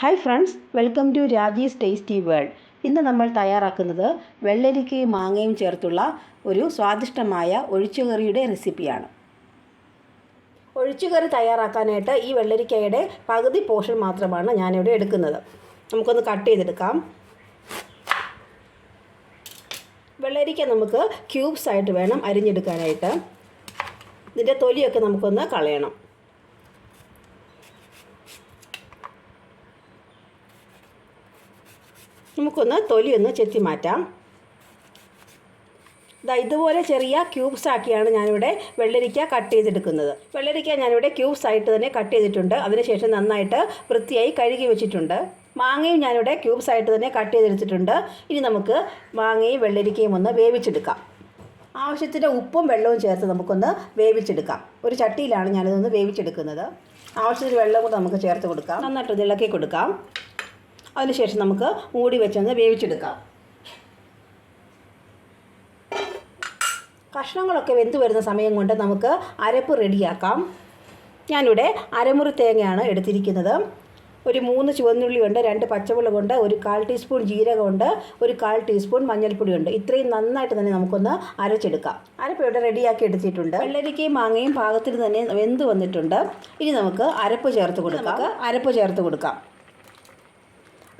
Hi friends welcome to Raji's tasty world ഇന്ന് നമ്മൾ തയ്യാറാക്കുന്നത് വെള്ളരിക്കയും മാങ്ങയും ചേർത്തുള്ള ഒരു സ്വാദിഷ്ടമായ ഒഴിച്ചുകറിയുടെ റെസിപ്പിയാണ്. ഒഴിച്ചുകറി തയ്യാറാക്കാനായിട്ട് ഈ വെള്ളരിക്കയുടെ പകുതി പോർഷൻ മാത്രമാണ് ഞാനിവിടെ എടുക്കുന്നത്. നമുക്കൊന്ന് കട്ട് ചെയ്തെടുക്കാം. വെള്ളരിക്ക നമുക്ക് ക്യൂബ്സ് ആയിട്ട് വേണം അരിഞ്ഞെടുക്കാനായിട്ട്. ഇതിന്റെ തൊലിയൊക്കെ നമുക്കൊന്ന് കളയണം. നമുക്കൊന്ന് തൊലി ഒന്ന് ചെത്തി മാറ്റാം. ഇതാ ഇതുപോലെ ചെറിയ ക്യൂബ്സ് ആക്കിയാണ് ഞാനിവിടെ വെള്ളരിക്ക കട്ട് ചെയ്തെടുക്കുന്നത്. വെള്ളരിക്ക ഞാനിവിടെ ക്യൂബ്സ് ആയിട്ട് തന്നെ കട്ട് ചെയ്തിട്ടുണ്ട്. അതിനുശേഷം നന്നായിട്ട് വൃത്തിയായി കഴുകി വെച്ചിട്ടുണ്ട്. മാങ്ങയും ഞാനിവിടെ ക്യൂബ്സ് ആയിട്ട് തന്നെ കട്ട് ചെയ്തെടുത്തിട്ടുണ്ട്. ഇനി നമുക്ക് മാങ്ങയും വെള്ളരിക്കയും ഒന്ന് വേവിച്ചെടുക്കാം. ആവശ്യത്തിന് ഉപ്പും വെള്ളവും ചേർത്ത് നമുക്കൊന്ന് വേവിച്ചെടുക്കാം. ഒരു ചട്ടിയിലാണ് ഞാനിതൊന്ന് വേവിച്ചെടുക്കുന്നത്. ആവശ്യത്തിന് വെള്ളം കൂടെ നമുക്ക് ചേർത്ത് കൊടുക്കാം. നന്നായിട്ട് ഇളക്കി കൊടുക്കാം. അതിനുശേഷം നമുക്ക് മൂടി വെച്ചൊന്ന് വേവിച്ചെടുക്കാം. കഷ്ണങ്ങളൊക്കെ വെന്ത് വരുന്ന സമയം കൊണ്ട് നമുക്ക് അരപ്പ് റെഡിയാക്കാം. ഞാനിവിടെ അരമുറി തേങ്ങയാണ് എടുത്തിരിക്കുന്നത്. ഒരു മൂന്ന് ചുവന്നുള്ളി ഉണ്ട് രണ്ട് പച്ചമുളക് ഉണ്ട് ഒരു കാൽ ടീസ്പൂൺ ജീരകമുണ്ട് ഒരു കാൽ ടീസ്പൂൺ മഞ്ഞൾപ്പൊടിയുണ്ട് ഇത്രയും നന്നായിട്ട് തന്നെ നമുക്കൊന്ന് അരച്ചെടുക്കാം. അരപ്പ് ഇവിടെ റെഡിയാക്കി എടുത്തിട്ടുണ്ട്. വെള്ളരിക്കയും മാങ്ങയും പാകത്തിന് തന്നെ വെന്ത് വന്നിട്ടുണ്ട്. ഇനി നമുക്ക് അരപ്പ് ചേർത്ത് കൊടുക്കാം. അരപ്പ് ചേർത്ത് കൊടുക്കാം.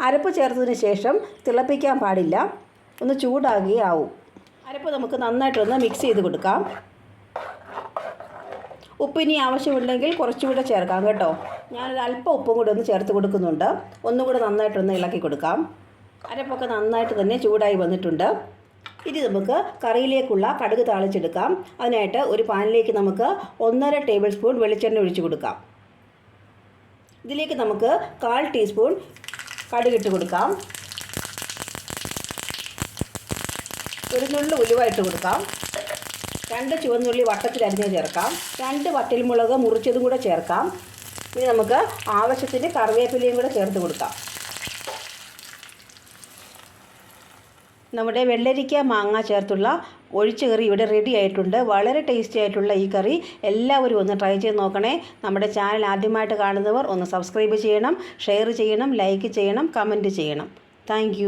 അരപ്പ് ചേർത്തതിന് ശേഷം തിളപ്പിക്കാൻ പാടില്ല. ഒന്ന് ചൂടാകുകയും ആവും അരപ്പ് നമുക്ക് നന്നായിട്ടൊന്ന് മിക്സ് ചെയ്ത് കൊടുക്കാം. ഉപ്പിനി ആവശ്യമുണ്ടെങ്കിൽ കുറച്ചുകൂടെ ചേർക്കാം കേട്ടോ. ഞാനൊരു അല്പം ഉപ്പും കൂടി ഒന്ന് ചേർത്ത് കൊടുക്കുന്നുണ്ട്. ഒന്നുകൂടെ നന്നായിട്ടൊന്ന് ഇളക്കി കൊടുക്കാം. അരപ്പൊക്കെ നന്നായിട്ട് തന്നെ ചൂടായി വന്നിട്ടുണ്ട്. ഇനി നമുക്ക് കറിയിലേക്കുള്ള കടുക് താളിച്ചെടുക്കാം. അതിനായിട്ട് ഒരു പാനിലേക്ക് നമുക്ക് ഒന്നര ടേബിൾ സ്പൂൺ വെളിച്ചെണ്ണ ഒഴിച്ചു കൊടുക്കാം. ഇതിലേക്ക് നമുക്ക് കാൽ ടീസ്പൂൺ കടുകിട്ട് കൊടുക്കാം ഒരു നുള്ളി ഉലുവ ഇട്ട് കൊടുക്കാം രണ്ട് ചുവന്നുള്ളി വട്ടത്തിൽ അരിഞ്ഞ് ചേർക്കാം. രണ്ട് വറ്റൽമുളക് മുറിച്ചതും കൂടെ ചേർക്കാം. ഇനി നമുക്ക് ആവശ്യത്തിന് കറിവേപ്പിലയും കൂടെ ചേർത്ത് കൊടുക്കാം. നമ്മുടെ വെള്ളരിക്ക മാങ്ങ ചേർത്തുള്ള ഒഴിച്ചു കറി ഇവിടെ റെഡി ആയിട്ടുണ്ട്. വളരെ ടേസ്റ്റി ആയിട്ടുള്ള ഈ കറി. എല്ലാവരും ഒന്ന് ട്രൈ ചെയ്ത് നോക്കണേ. നമ്മുടെ ചാനൽ ആദ്യമായിട്ട് കാണുന്നവർ ഒന്ന് സബ്സ്ക്രൈബ് ചെയ്യണം ഷെയർ ചെയ്യണം ലൈക്ക് ചെയ്യണം കമന്റ് ചെയ്യണം. താങ്ക്